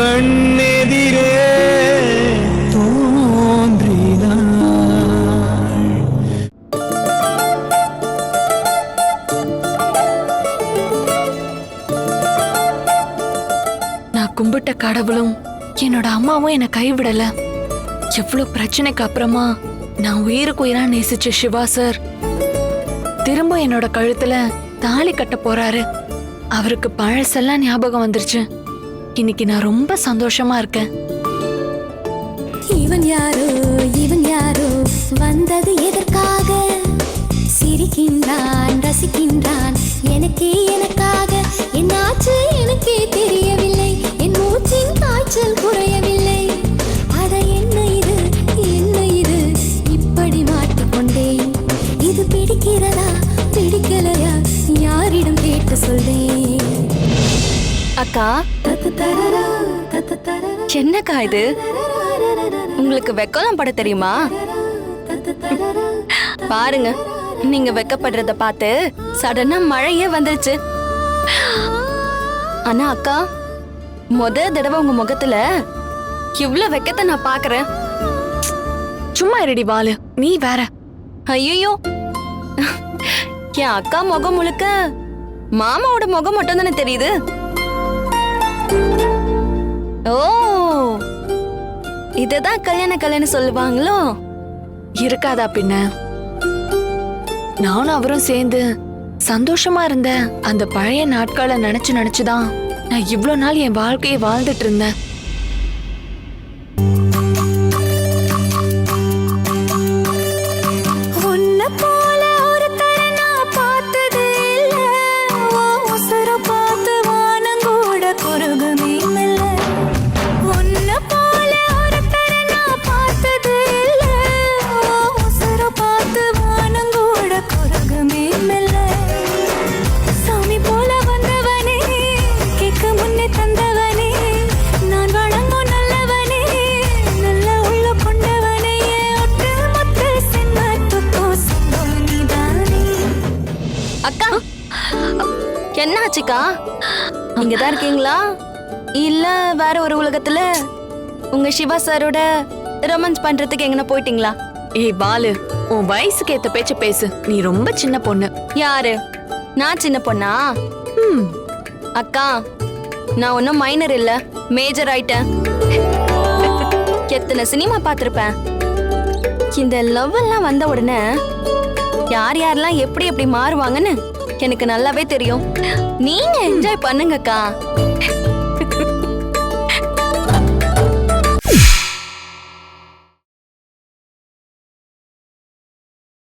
கண்ணெதிரே நான் கும்பிட்ட கடவுளும் என்னோட அம்மாவும் என்னை கைவிடல. எவ்வளவு பிரச்சனைக்கு அப்புறமா நான் உயிருக்கு உயிரா நேசிச்ச சிவா சார். திரும்ப என்னோட கழுத்துல தாலி கட்ட போறாரு. அவருக்கு பழசெல்லாம் ஞாபகம் வந்துருச்சு. இன்னைக்கு நான் ரொம்ப சந்தோஷமா இருக்கேன். இவன் யாரோ இவன் யாரோ வந்தது எதற்காக? சிரிக்கின்றான் ரசிக்கின்றான் எனக்கே எனக்காக. என்னாச்சு எனக்கே தெரியவில்லை என் மூச்சின் காய்ச்சல் குறையவில்லை. அத என்ன இது என்ன இது? இப்படி மாட்டிக்கொண்டேன். இது பிடிக்கிறதா பிடிக்கலையா? யாரிடம் கேட்டு சொல்வேன். அக்கா என்னக்கா இது? உங்களுக்கு வெக்கலாம் பட தெரியுமா? பாருங்க நீங்க வெக்கப்படுறத பார்த்து சடனா மழையே வந்துருச்சு. ஆனா அக்கா முத தடவை உங்க முகத்துல இவ்ளோ வெக்கத்தை நான் பாக்குறேன் சும்மா இருடி பாலு நீ வேற. ஐயோ என் அக்கா முகம் முழுக்க மாமாவோட முகம் மட்டும் தானே தெரியுது. ஓ இததான் கல்யாண கல்யாணம் சொல்லுவாங்களோ? இருக்காதா பின்ன. நானும் அவரும் சேர்ந்து சந்தோஷமா இருந்த அந்த பழைய நாட்களை நினைச்சு நினைச்சுதான் நான் இவ்வளவு நாள் என் வாழ்க்கையை வாழ்ந்துட்டு இருந்தேன். அக்கா என்ன ஆச்சுக்கா நீங்க தான் இருக்கீங்களா? இல்ல வேற ஒரு உலகத்துல? உங்க சிவா சாரோட ரொமான்ஸ் பண்றதுக்கு எங்கன போயிட்டீங்களா? ஏய் பாலு உன் வயசுக்கு ஏத்த பேச்ச பேசு. நீ ரொம்ப சின்ன பொண்ணு. யாரு? நான் சின்ன பொண்ணா? ம், அக்கா நான் ஒன்னும் மைனர் இல்ல. மேஜர் ஆயிட்டேன். எத்தனை சினிமா பார்த்திருப்பேன்? இந்த லவ் எல்லாம் வந்த உடனே யார் யாரெல்லாம் எப்படி எப்படி மாறுவாங்கன்னு எனக்கு நல்லாவே தெரியும். நீங்க என்ஜாய் பண்ணுங்கக்கா.